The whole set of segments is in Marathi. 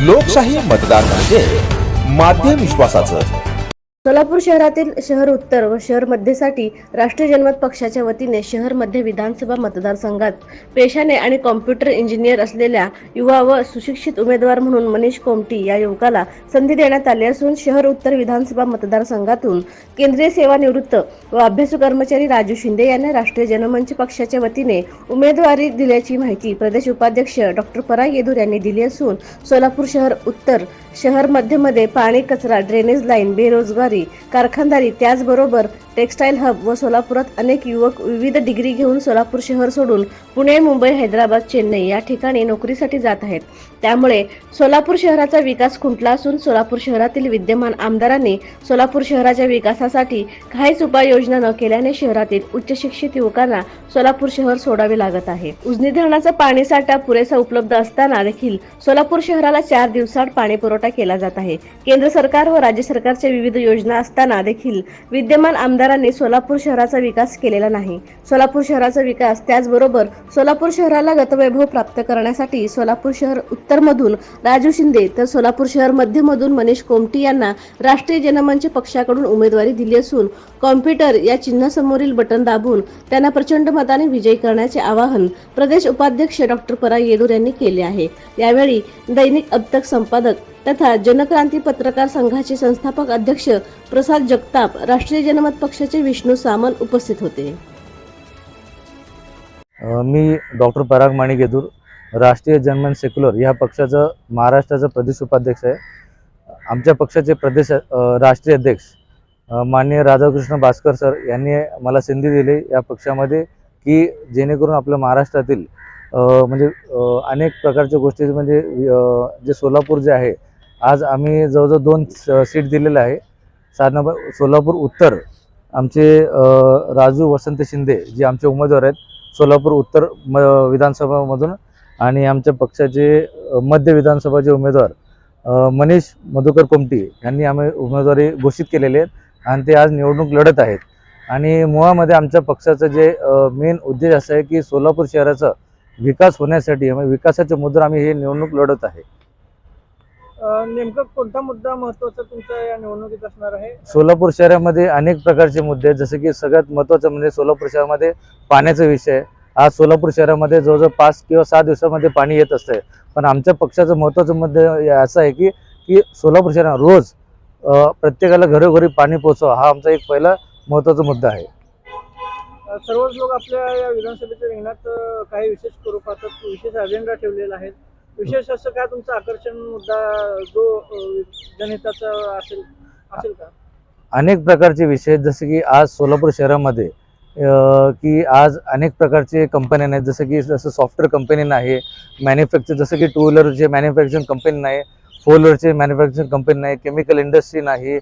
लोकशाही मतदान म्हणजे माध्यम विश्वासाचं. सोलापूर शहरातील शहर उत्तर व शहर मध्यसाठी राष्ट्रीय जनमत पक्षाच्या वतीने शहर मध्य विधानसभा मतदारसंघात पेशाने आणि कॉम्प्युटर इंजिनियर असलेल्या युवा व सुशिक्षित उमेदवार म्हणून मनीष कोमटी या युवकाला संधी देण्यात आली असून शहर उत्तर विधानसभा मतदारसंघातून केंद्रीय सेवानिवृत्त व अभ्यासू कर्मचारी राजू शिंदे यांना राष्ट्रीय जनमंच पक्षाच्या वतीने उमेदवारी दिल्याची माहिती प्रदेश उपाध्यक्ष डॉक्टर पराग येदूर यांनी दिली असून सोलापूर शहर उत्तर शहर मध्यमध्ये पाणी कचरा ड्रेनेज लाईन बेरोजगारी कारखानदारी त्याचबरोबर टेक्स्टाईल हब व सोलापुरात अनेक युवक विविध डिग्री घेऊन सोलापूर शहर सोडून पुणे मुंबई हैदराबाद चेन्नई या ठिकाणी नोकरीसाठी जात आहेत. त्यामुळे सोलापूर शहराचा विकास खुंटला असून सोलापूर शहरातील विद्यमान आमदारांनी सोलापूर शहराच्या विकासासाठी काहीच उपाययोजना न केल्याने शहरातील उच्च शिक्षित युवकांना सोलापूर शहर सोडावे लागत आहे. उजनी धरणाचा पाणीसाठा पुरेसा उपलब्ध असताना देखील सोलापूर शहराला चार दिवसात पाणी पुरवठा केला जात आहे. केंद्र सरकार व राज्य सरकारच्या विविध योजना असताना देखील विद्यमान आमदारांनी सोलापूर शहराचा विकास केलेला नाही. सोलापूर शहराचा विकास त्याचबरोबर सोलापूर शहराला गतवैभव प्राप्त करण्यासाठी सोलापूर शहर उत्तरमधून राजू शिंदे तर सोलापूर शहर मध्यमधून मनीष कोमटी यांना राष्ट्रीय जनमंच पक्षाकडून उमेदवारी दिली असून कॉम्प्युटर या चिन्हासमोरील बटन दाबून त्यांना प्रचंड मताने विजयी करण्याचे आवाहन प्रदेश उपाध्यक्ष डॉक्टर परा येदूर यांनी केले आहे. यावेळी दैनिक अबतक संपादक तथा जनक्रांती पत्रकार संघाचे संस्थापक अध्यक्ष प्रसाद जगताप राष्ट्रीय जनमत पक्षाचे विष्णू सामंत उपस्थित होते. मी डॉक्टर पराग माणिक येदूर राष्ट्रीय जनमन सेक्युलर ह्या पक्षाचं महाराष्ट्राचा प्रदेश उपाध्यक्ष आहे. आमच्या पक्षाचे प्रदेश राष्ट्रीय अध्यक्ष मान्य माननीय राधाकृष्ण भास्कर सर यांनी मला संधी दिली या पक्षामध्ये की जेणेकरून आपल्या महाराष्ट्रातील म्हणजे अनेक प्रकारच्या गोष्टी म्हणजे जे सोलापूर जे आहे आज आम्ही जवळजवळ दोन सीट दिलेलं आहे. सात नंबर सोलापूर उत्तर आमचे राजू वसंत शिंदे जे आमचे उमेदवार आहेत सोलापूर उत्तर म विधानसभामधून आणि आमच्या पक्षाचे मध्य विधानसभाचे उमेदवार मनीष मधुकर कोमटी यांनी आम्ही उमेदवारी घोषित केलेले आहेत आणि ते आज निवडणूक लढत आहेत. आणि मुळामध्ये आमच्या पक्षाचं जे मेन उद्देश असा आहे की सोलापूर शहराचा विकास होण्यासाठी म्हणजे विकासाच्या मुद्रा आम्ही हे निवडणूक लढत आहे. नेमका कोणता मुद्दा महत्त्वाचा तुमच्या या निवडणुकीत असणार आहे? सोलापूर शहरामध्ये अनेक प्रकारचे मुद्दे आहेत. जसे की सगळ्यात महत्त्वाचं म्हणजे सोलापूर शहरामध्ये पाण्याचा विषय आहे. आज सोलापूर शहरामध्ये जवळजवळ पाच किंवा सहा दिवसामध्ये पाणी येत असते. पण आमच्या पक्षाचं महत्त्वाचं मुद्दे असं आहे की की सोलापूर शहरात रोज प्रत्येकाला घरोघरी पाणी पोचवा हा आमचा एक पहिला महत्त्वाचा मुद्दा आहे. सर्वच लोक आपल्या या विधानसभेच्या रिंगणात काही विशेष स्वरूपाचा विशेष अजेंडा ठेवलेला आहे. विशेष असं काय तुमचं आकर्षण मुद्दा जो जनहिताचा असेल असेल का? अनेक प्रकारचे विषय आहेत. जसे की आज सोलापूर शहरामध्ये की आज अनेक प्रकारचे कंपन्या आहेत जसं की जसं सॉफ्टवेअर कंपनी नाही मॅन्युफॅक्चर जसं की टू व्हीलरचे मॅन्युफॅक्चरिंग कंपनी नाही फोर व्हीलरचे मॅन्युफॅक्चरिंग कंपनी नाही केमिकल इंडस्ट्री नाही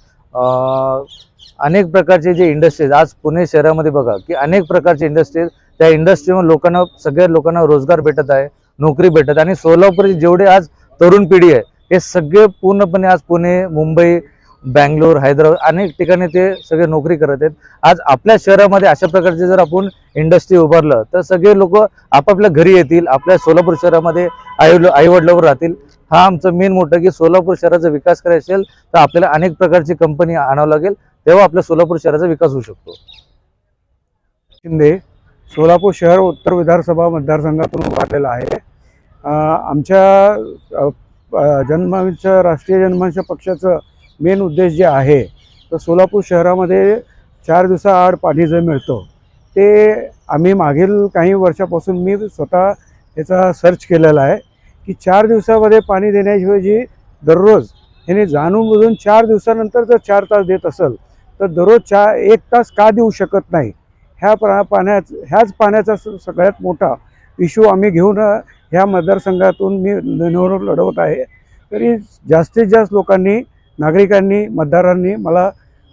अनेक प्रकारचे जे इंडस्ट्रीज आज पुणे शहरामध्ये बघा की अनेक प्रकारचे इंडस्ट्रीज त्या इंडस्ट्रीमध्ये लोकांना सगळ्या लोकांना रोजगार भेटत आहे. नोकरी भेटत आणि सोलापूर जेवढे आज तरुण पिढी आहे हे सगळे पूर्णपणे आज पुणे मुंबई बँगलोर हैदराबाद अनेक ठिकाणी ते सगळे नोकरी करत आहेत. आज आपल्या शहरामध्ये अशा प्रकारचे जर आपण इंडस्ट्री उभारलं तर सगळे लोक आपापल्या घरी येतील आपल्या सोलापूर शहरामध्ये आई आईवडिलावर राहतील. हा आमचं मेन मोठं की सोलापूर शहराचा विकास करायचा असेल तर आपल्याला अनेक प्रकारची कंपनी आणावं लागेल. तेव्हा आपल्या सोलापूर शहराचा विकास होऊ शकतो. शिंदे सोलापूर शहर उत्तर विधानसभा मतदारसंघातून उभारलेला आहे. आमच्या अ, जनमंच राष्ट्रीय जनमंच पक्षाचं मेन उद्देश जे आहे तर सोलापूर शहरामध्ये चार दिवसाआड पाणी जे मिळतं ते आम्ही मागील काही वर्षापासून मी स्वतः याचा सर्च केलेला आहे की चार दिवसामध्ये पाणी देण्याऐवजी दररोज ह्याने जाणून बुजून चार दिवसानंतर जर चार तास देत असेल तर दररोज चा एक तास का देऊ शकत नाही? ह्या प्रा पाण्याच ह्याच पाण्याचा स- सगळ्यात मोठा इश्यू आम्ही घेऊन ह्या मतदारसंघातून मी निवडणूक लढवत आहे. तरी जास्तीत जास्त लोकांनी नागरिकांनी मतदारांनी मला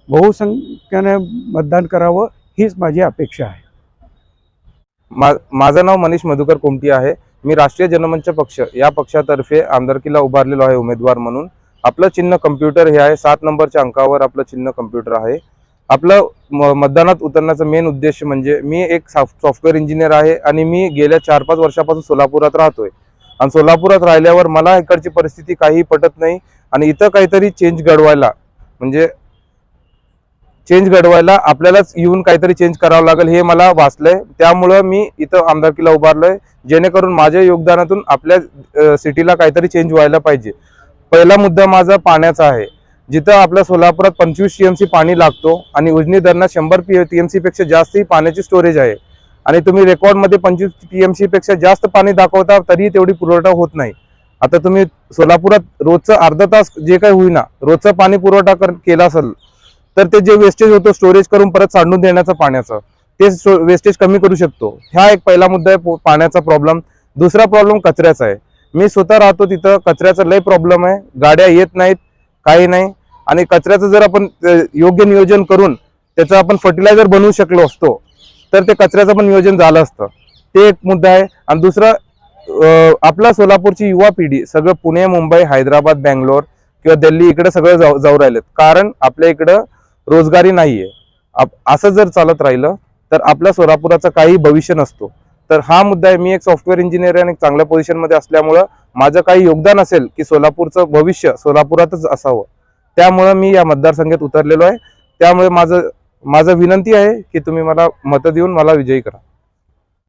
बहुसंख्याने मतदान करावं हीच माझी अपेक्षा आहे. मा माझं नाव मनीष मधुकर कोमटी आहे. मी राष्ट्रीय जनमंच पक्ष या पक्षातर्फे आमदारकीला उभारलेलो आहे उमेदवार म्हणून. आपलं चिन्ह कम्प्युटर हे आहे. सात नंबरच्या अंकावर आपलं चिन्ह कम्प्युटर आहे. आपलं मतदानात उतरण्याचा मेन उद्देश म्हणजे मी एक सॉफ्ट सॉफ्टवेअर इंजिनियर आहे आणि मी गेल्या चार पाच वर्षापासून सोलापुरात राहतोय. आणि सोलापुरात राहिल्यावर मला इकडची परिस्थिती काही पटत नाही आणि इथं काहीतरी चेंज घडवायला म्हणजे चेंज घडवायला आपल्यालाच येऊन काहीतरी चेंज करावं लागेल हे मला वाचलंय. त्यामुळं मी इथं आमदारकीला उभारलोय जेणेकरून माझ्या योगदानातून आपल्या सिटीला काहीतरी चेंज व्हायला पाहिजे. पहिला मुद्दा माझा पाण्याचा आहे. जिथं आपल्या सोलापुरात पंचवीस टीएमसी पाणी लागतो आणि उजनी धरणात शंभर पी टी एम सीपेक्षा जास्तही पाण्याची स्टोरेज आहे. आणि तुम्ही रेकॉर्डमध्ये पंचवीस टी एम सीपेक्षा जास्त पाणी दाखवता तरीही तेवढी पुरवठा होत नाही. आता तुम्ही सोलापुरात रोजचं अर्धा तास जे काही होईना रोजचा पाणी पुरवठा कर केला असेल तर ते जे वेस्टेज होतं स्टोरेज करून परत सांडून देण्याचं पाण्याचं ते वेस्टेज कमी करू शकतो. हा एक पहिला मुद्दा आहे पाण्याचा प्रॉब्लेम दुसरा प्रॉब्लेम कचऱ्याचा आहे. मी स्वतः राहतो तिथं कचऱ्याचा लय प्रॉब्लेम आहे. गाड्या येत नाहीत काही नाही. आणि कचऱ्याचं जर आपण योग्य नियोजन करून त्याचं आपण फर्टिलायझर बनवू शकलो असतो तर ते कचऱ्याचं पण नियोजन झालं असतं. ते एक मुद्दा आहे. आणि दुसरा आपला सोलापूरची युवा पिढी सगळं पुणे मुंबई हैदराबाद बँगलोर किंवा दिल्ली इकडे सगळं जाऊ जाऊ राहिलेत. कारण आपल्या इकडं रोजगारी नाहीये. आप- असं जर चालत राहिलं तर आपल्या सोलापुराचं काही भविष्य नसतो. तर हा मुद्दा आहे. मी एक सॉफ्टवेअर इंजिनियर आणि एक चांगल्या पोझिशनमध्ये असल्यामुळं माझं काही योगदान असेल की सोलापूरचं भविष्य सोलापुरातच असावं. त्यामुळं मी या मतदारसंघात उतरलेलो आहे. त्यामुळे माझं माझं विनंती आहे की तुम्ही मला मतं देऊन मला विजयी करा.